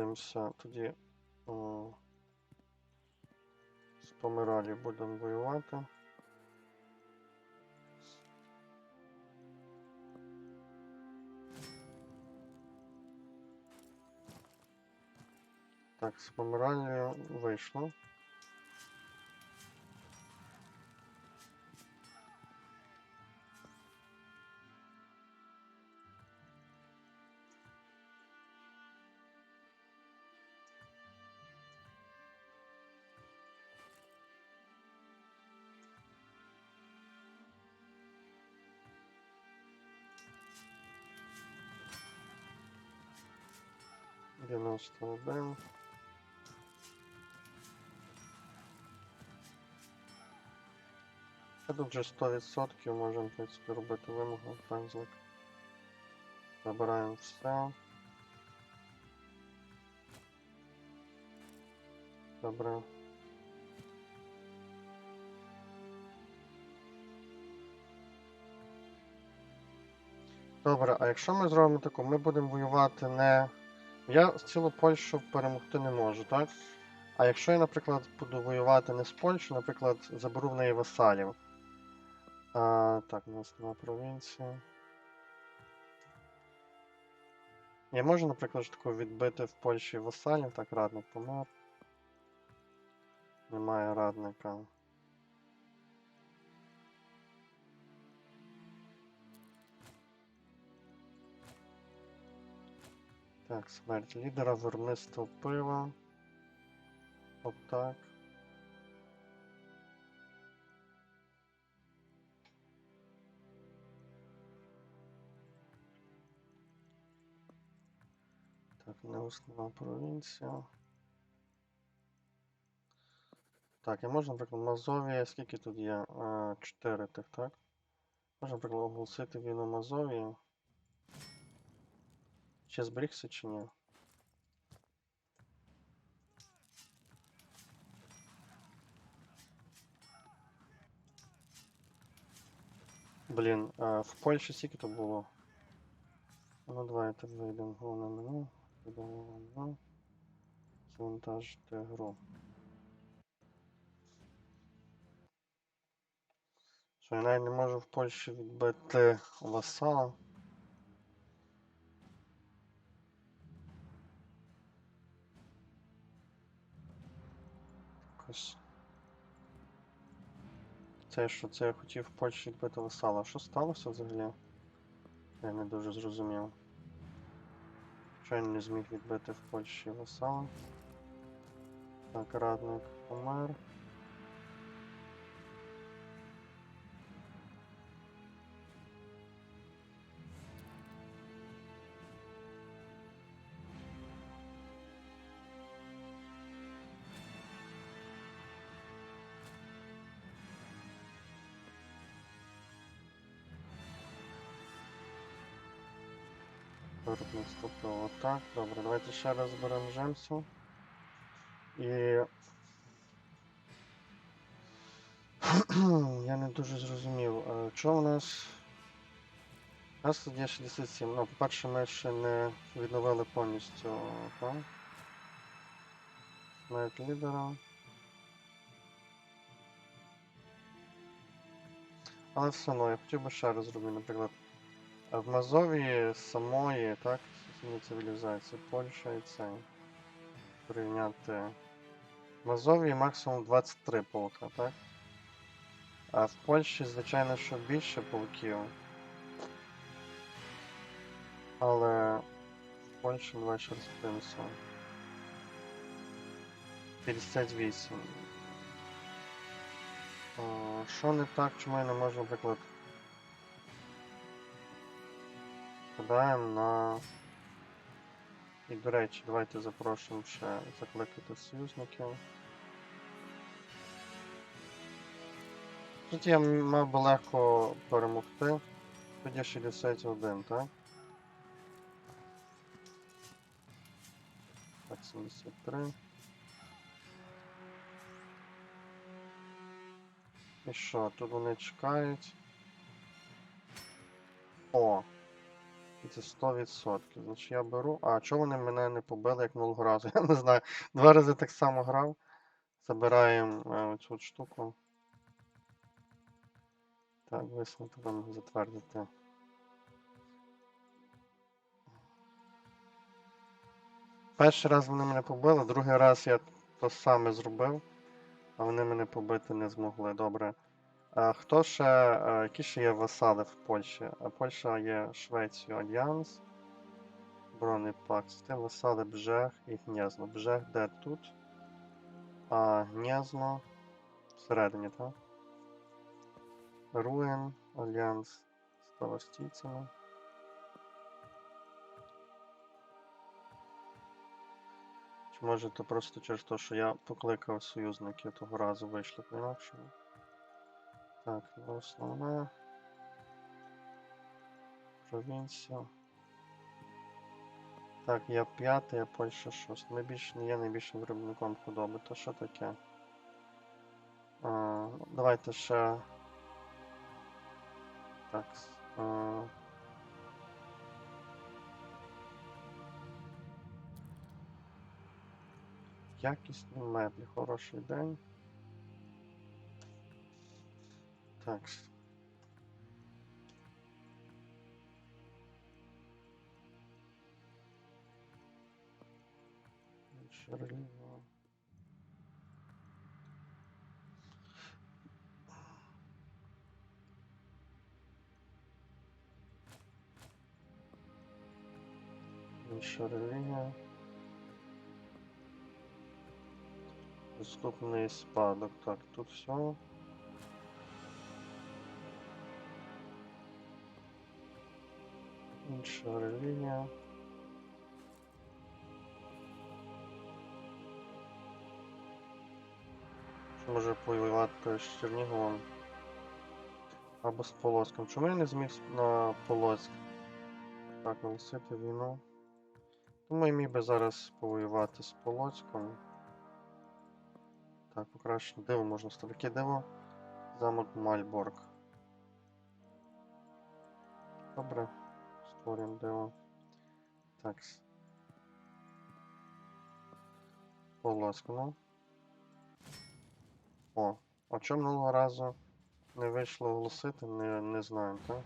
Дивимося тоді. О, з Помиралі будемо воювати. Так, з Помиралі вийшло. Дев'яносто один. Я тут вже 100% можемо, в принципі, робити вимогу, пензлик. Забираємо все. Добре. Добре, а якщо ми зробимо таку, ми будемо воювати не. Я цілу Польщу перемогти не можу, так? А якщо я, наприклад, буду воювати не з Польщею, наприклад, заберу в неї васалів. А, так, у нас нова провінція. Я можу, наприклад, таку відбити в Польщі васалів, так, радник помер. Немає радника. Так, смерть лідера, виробництво пива. Отак. Так, не основна провінція. Так, я можу, наприклад, Мазовія, скільки тут є? А, 4 тих, так? Можна, наприклад, оголосити війну Зберігся чи ні? Блін, а в Польщі скільки то було? Ну давайте вийдемо в головне меню. Вийдемо. Завантажити гру. Що я навіть не можу в Польщі відбити васала. Якось. Це що, це я хотів в Польщі відбити васала. Що сталося взагалі? Я не дуже зрозумів. Що я не зміг відбити в Польщі васала? Так, радник помер. Виробництво пива. Так, добре, давайте ще раз зберемо жемцю. І. Я не дуже зрозумів. Що у нас? У нас тут є 67. Ну, по-перше, ми ще не відновили повністю. Так? Смерть лідера. Але все одно, я хотів би ще раз зробити, наприклад. В Мазовії самої, так, сусідні цивілізації, Польща і це. Порівняти. В Мазовії максимум 23 полка, так? А в Польщі, звичайно, що більше полків. Але в Польщі давай ще раз 58. О, Що не так, чому я не можу, наприклад, Подаємо на. І, до речі, давайте запрошуємо ще закликати союзників. Тут я мав би легко перемогти. Тоді 61, так? Так, 73. І що, тут вони чекають. О! Це 100%. Значить я беру. А чого вони мене не побили, як минулого разу? Я не знаю. Два рази так само грав. Забираємо е, от штуку. Так, висунути там затвердити. Перший раз вони мене побили, другий раз я то саме зробив, а вони мене побити не змогли. Добре. А хто ще, е, які ще є васали в Польщі? А Польща є Швецію Альянс, Оборонний пакт. З тим васали Бжег і Гнєзно. Бжег де тут? А Гнєзно всередині, так? Руен, Альянс з палестійцями. Чи може то просто через те, що я покликав союзників того разу вийшли по-інакшому? Так, основна. Провінція. Так, я п'ятий, а Польща шостий. Найбільш не є найбільшим виробником худоби. То що таке? А, давайте ще. Так. А... Якісні меблі, хороший день. Так. с- Шарліва. Інша релігія. Доступний спадок. Так, тут все. Релігія. Що може воювати з Черніговом або з Полоцьком. Чому я не зміг на Полоцьк? Так, наголосити війну. Я міг би зараз повоювати з Полоцьком. Так, покраще диво можна ставити. Диво? Замок Мальборг. Добре. Диво. Так. с- Полоцьк, ну. О, а чому минулого разу не вийшло оголосити, не, не знаю, так?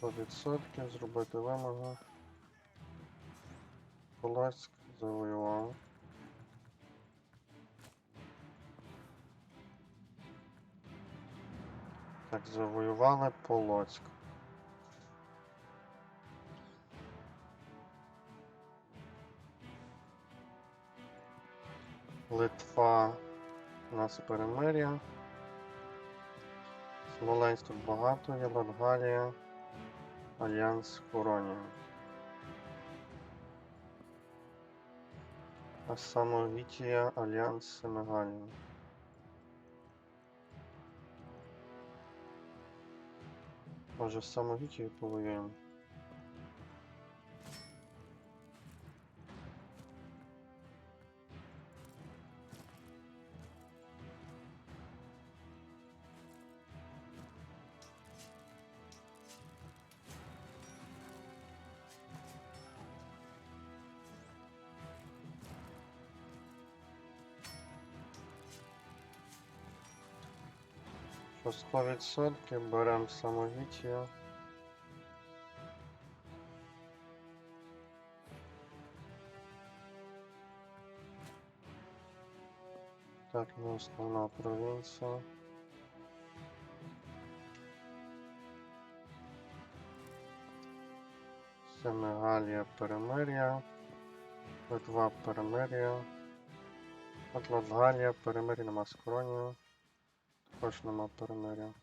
Сто відсотків зробити вимогу. Полоцьк завоював. Так, завоювали Полоцьк. Литва у нас перемир'я. Смоленськ тут багато є, Латгалія, Альянс Коронія. А Самовітія, Альянс Сенегалія. Може, саме Вітію повоюємо? Що 100% беремо самовітію. Так, ну основна провінція. Сенегалія перемир'я. Литва перемир'я. От Латгалія перемир'я нема з Коронію. Також нема перемир'я.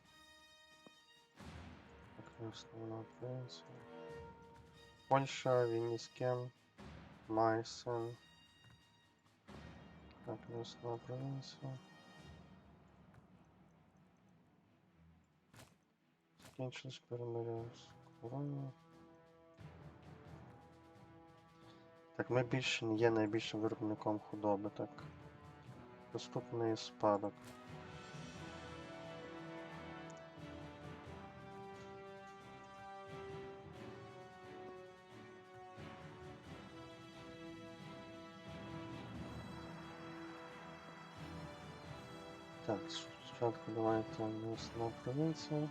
Так, основна провінція. Польща, Вінніскен, Майсен. Так, основна провінція. Закінчилось перемир'я з Коронією. Так, ми більше не є найбільшим виробником худоби, так. Доступний спадок. Так, спочатку давайте місна провінцію.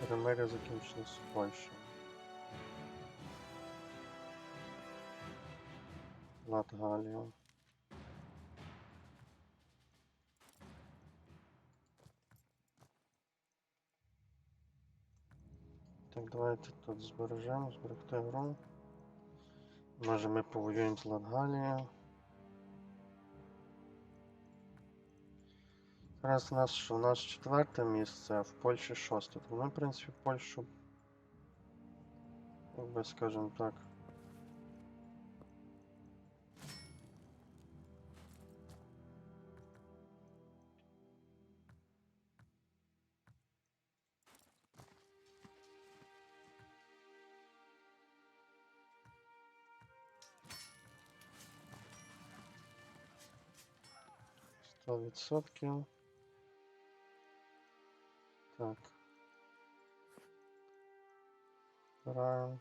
Перемир'я закінчилось в Польщі. Латгалія. Давайте тут збережемо, зберегти гру. Може ми повоюємо з Латгалією. Зараз у нас що? У нас четверте місце, а в Польщі шосте. Тому, в принципі, Польщу. Як би скажімо так. Сто відсотків. Так. Збираємо.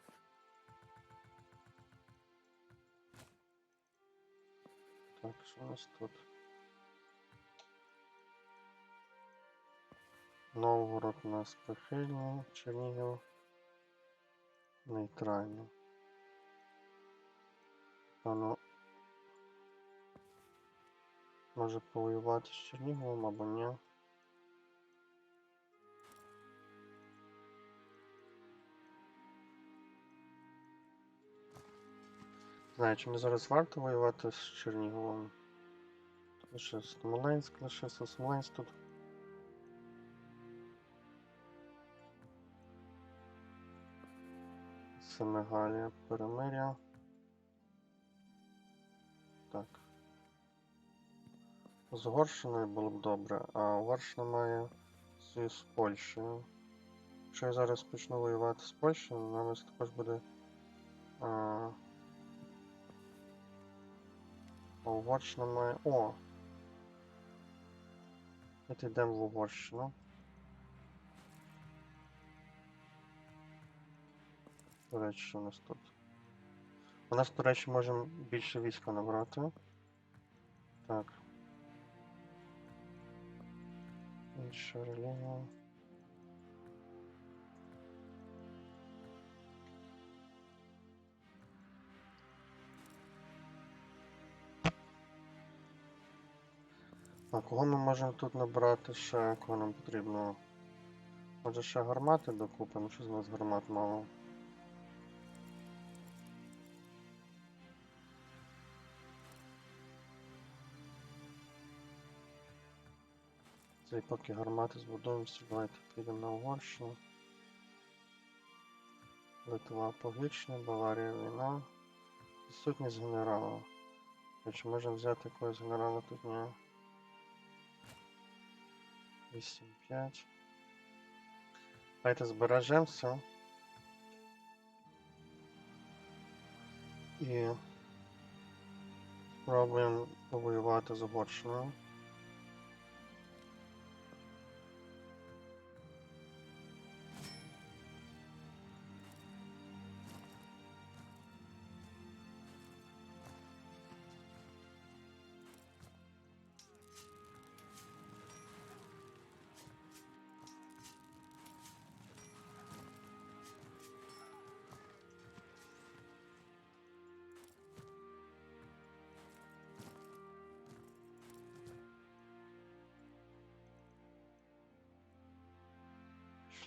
Так, що у нас тут? Новгород у нас прихильний, Чернігів нейтральний. Певно, Може повоювати з Черніговом або ні. Знаю, чи мені зараз варто воювати з Черніговом. Лише Смоленськ, лишився Смоленськ тут. Семигалія, перемиря. З Угорщиною було б добре, а Угорщина має з Польщею. Якщо я зараз почну воювати з Польщею, на нас також буде. А, а Угорщина має. О! Давайте йдемо в Угорщину. До речі, що у нас тут? У нас, до речі, можемо більше війська набрати. Так. Інша релігія. А кого ми можемо тут набрати ще, кого нам потрібно? Може ще гармати докупимо, що з нас гармат мало. Це і поки гармати збудуємося, давайте підемо на Угорщину. Литва погічна, Баварія війна. Відсутність генерала. Чи можемо взяти якогось генерала тут? Ні. 8-5. Давайте збережемося. І спробуємо повоювати з Угорщиною.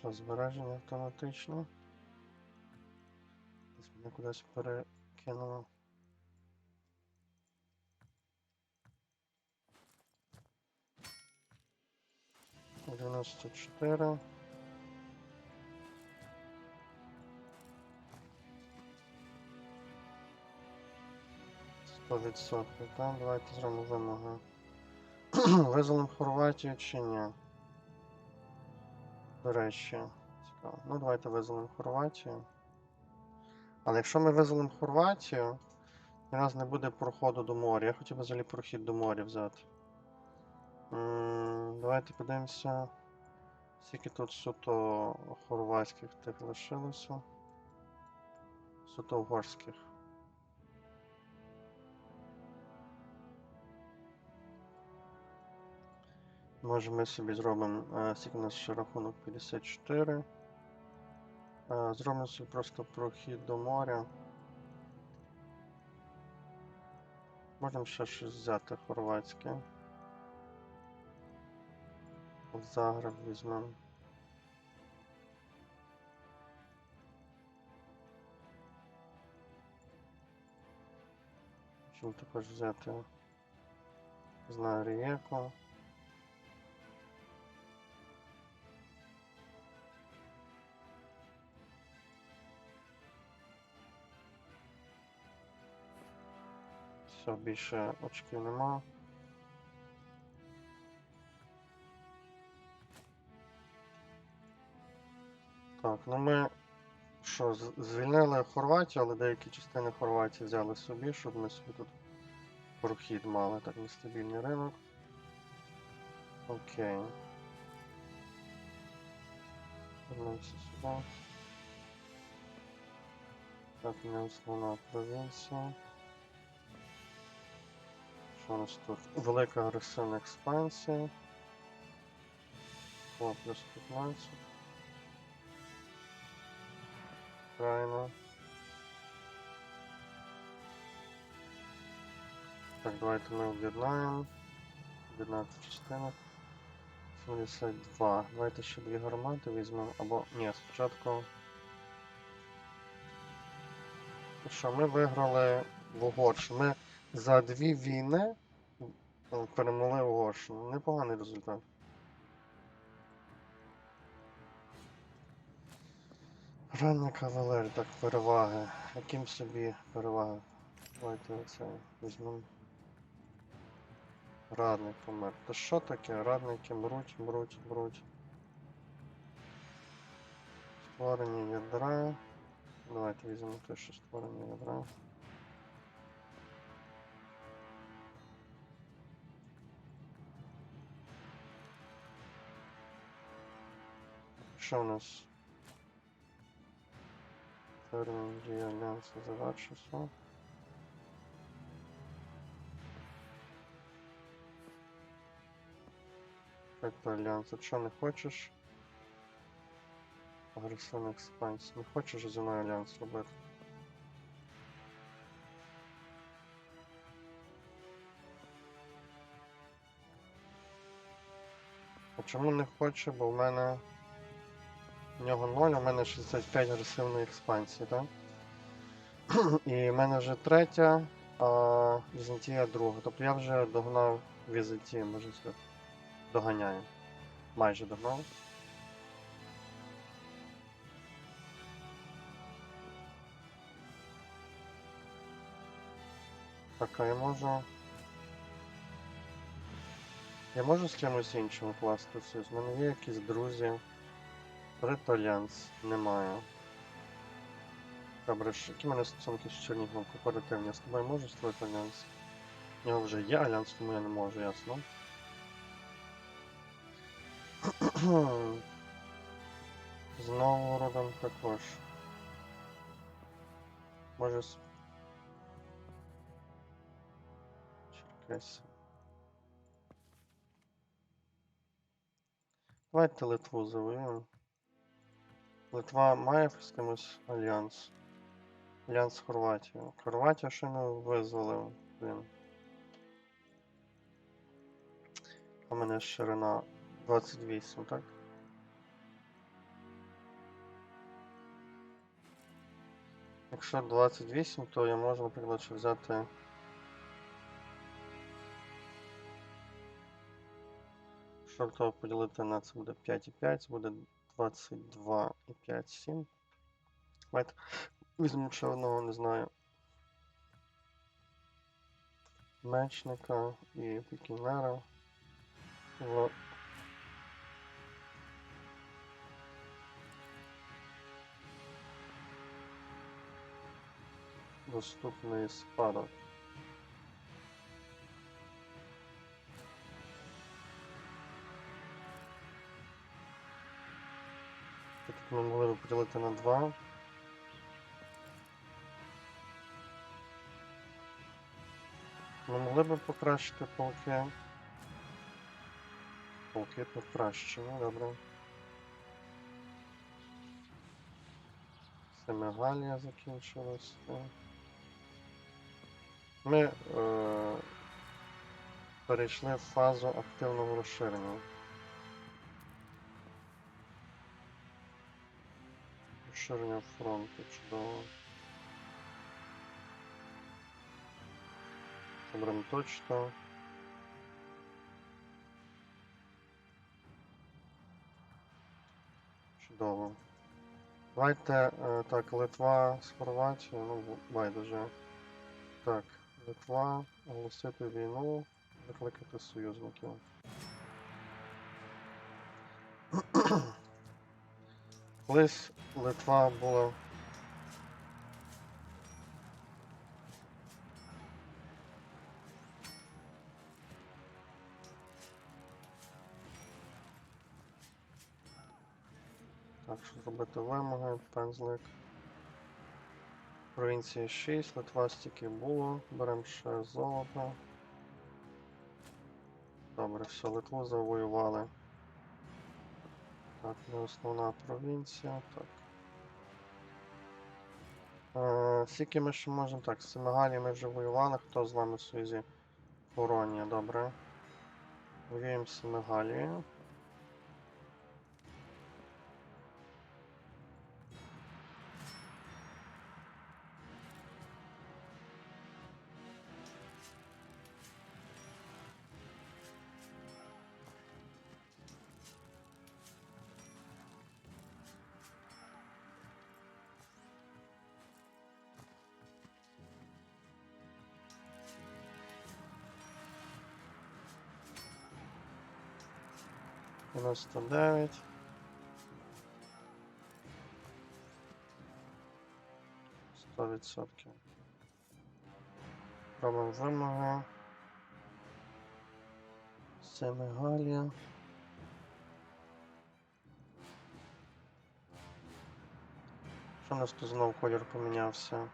Пішло збереження автоматично. Десь мене кудись перекинуло. Дев'яносто чотири. Сто відсотків, так? Давайте зробимо вимоги. Визволимо Хорватію чи ні? До речі, цікаво. Ну, давайте визволимо Хорватію. Але якщо ми визволимо Хорватію, у нас не буде проходу до моря. Я хотів би взагалі прохід до моря взяти. Давайте подивимося. Скільки тут суто хорватських тих лишилося. Суто угорських. Може ми собі зробимо, е, скільки у нас ще рахунок 54. Е, Зробимо собі просто прохід до моря. Можемо ще щось взяти хорватське. Загреб візьмемо. Можемо також взяти, знаю, Рієку. Все, більше очків нема. Так, ну ми що, звільнили Хорватію, але деякі частини Хорватії взяли собі, щоб ми собі тут прохід мали, так нестабільний ринок. Окей. Вернемося сюди. Так, мене основна провінція. Що у нас тут? Велика агресивна експансія. О, плюс 15. Правильно. Так, давайте ми об'єднаємо. Об'єднати частину. 72. Давайте ще дві гармати візьмемо. Або. Ні, спочатку. Що, ми виграли в Угорщину. Ми за дві війни перемогли Угорщину. Непоганий результат. Ранна кавалерія, так, переваги. Яким собі переваги? Давайте оце візьмемо. Радник помер. Та що таке? Радники мруть, мруть, мруть. Створення ядра. Давайте візьмемо те, що створення ядра. Що у нас? Термін дії альянсу завершився. Проект альянсу. Що не хочеш? Агресивна експансія. Не хочеш зі мною альянс робити? А чому не хоче? Бо в мене в нього 0, а в мене 65 агресивної експансії, так? І в мене вже третя, а Візантія друга. Тобто я вже догнав Візантію, можна сказати. Доганяю. Майже догнав. Так, а я можу. Я можу з кимось іншим класти? У мене є якісь друзі. Альянс немає. Добре, які в мене стосунки з Черніговом кооперативні? Я з тобою можу створити альянс? У нього вже є альянс, тому я не можу, ясно. З Новгородом також. Може з... Черкесі. Давайте Литву завоюємо. Литва має з кимось альянс. Альянс з Хорватією. Хорватія ще не визволив, блін. А мене ширина 28, так? Якщо 28, то я можу, наприклад, взяти. Щоб того поділити на це буде 5,5, це буде 22,5-7 метр. Візьмемо ще одного, не знаю. Мечника і пікінера в доступний спадок. Ми могли б поділити на два. Ми могли б покращити полки. Полки покращені, добре. Семигалія закінчилась. Ми е, перейшли в фазу активного розширення. Розширення фронту, чудово. Добре, точно. Чудово. Давайте е, так, Литва з Хорватією, ну байдуже. Так, Литва, оголосити війну, викликати союзників. Колись Литва була. Так, що зробити вимоги, пензлик. Провінції 6, Литва стільки було. Беремо ще золото. Добре, все, Литву завоювали. Так, не основна провінція. Так. Е, скільки ми ще можемо. Так, з Семигалі ми вже воювали. Хто з нами в Союзі? Коронія, добре. Воюємо з Семигалією. Дев'яносто дев'ять. Сто відсотків. Робимо вимоги. Семигалія. Що у нас тут знову колір помінявся?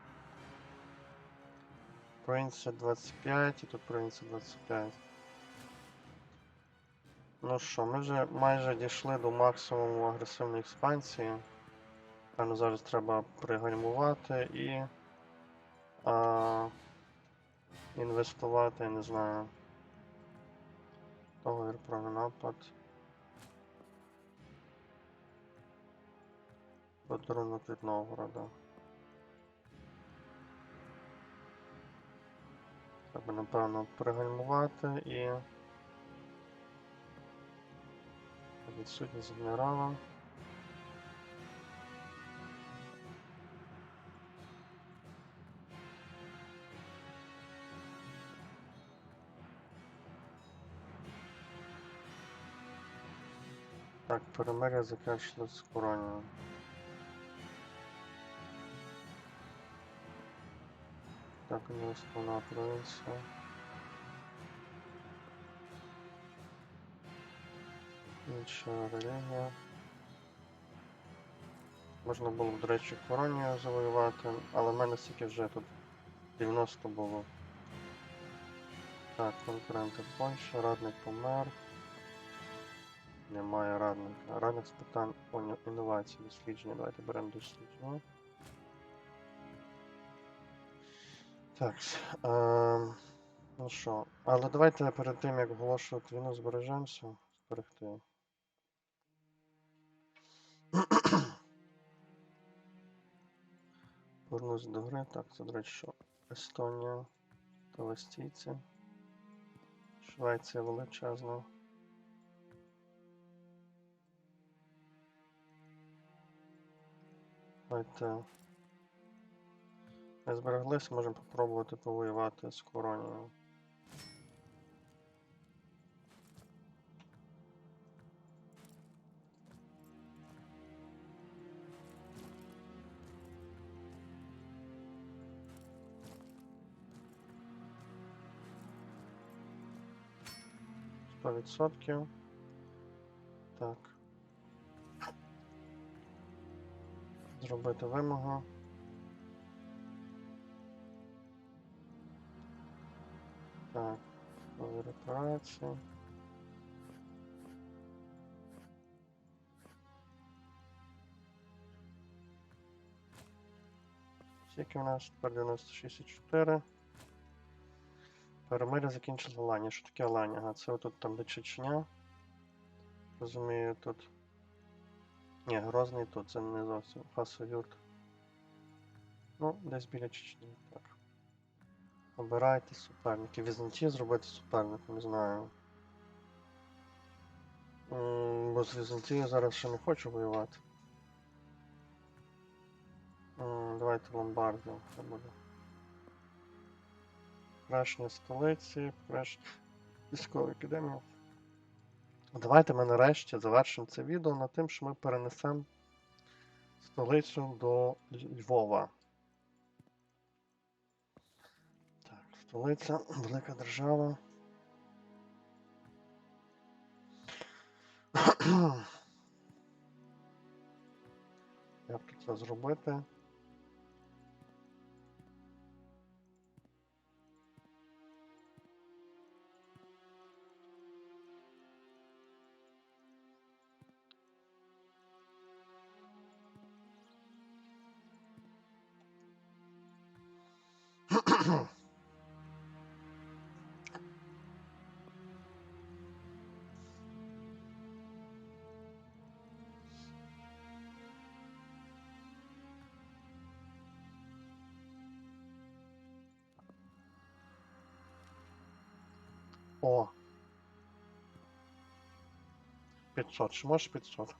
Провінція 25 і тут провінція 25. Ну що, ми вже майже дійшли до максимуму агресивної експансії. Певно, зараз треба пригальмувати і а, інвестувати, я не знаю. Договір про напад. Подарунок від Новгорода. Треба, напевно, пригальмувати і. Відсутність генерала. Так, перемир'я закінчилось з короною. Так, у нього основна провінція. Інша релігія. Можна було б, до речі, коронію завоювати, але в мене стільки вже тут 90 було. Так, конкуренти Польща, радник помер. Немає радника. Радник з питань інновацій, дослідження. Давайте беремо дослідження. Так. Е, ну що, але давайте перед тим, як оголошувати війну, збережемося. Зберегти. Повернусь до гри. Так, це, до речі, що Естонія, Таластійці. Швеція величезна. Давайте. Не збереглися, можемо попробувати повоювати з коронією. 100%. Так. Зробити вимогу. Так, репарації. Скільки у нас? Тепер 96,4. Перемир'я закінчили Аланія. Що таке Аланія? Ага, це отут там де Чечня. Розумію, тут. Ні, Грозний тут, це не зовсім. Хасовюрт. Ну, десь біля Чечні, так. Обирайте суперників. Візантію зробити суперником, не знаю. М, Бо з Візантією зараз ще не хочу воювати. М, Давайте Ломбардію. Це буде. Покращення столиці, покращення військової академії. Давайте ми нарешті завершимо це відео на тим, що ми перенесемо столицю до Львова. Так, столиця, велика держава. Як тут це зробити? О. 500. Чи можеш 500?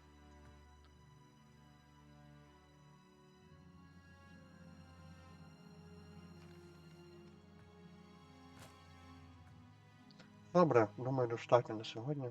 Добре, думаю, достатньо на сьогодні.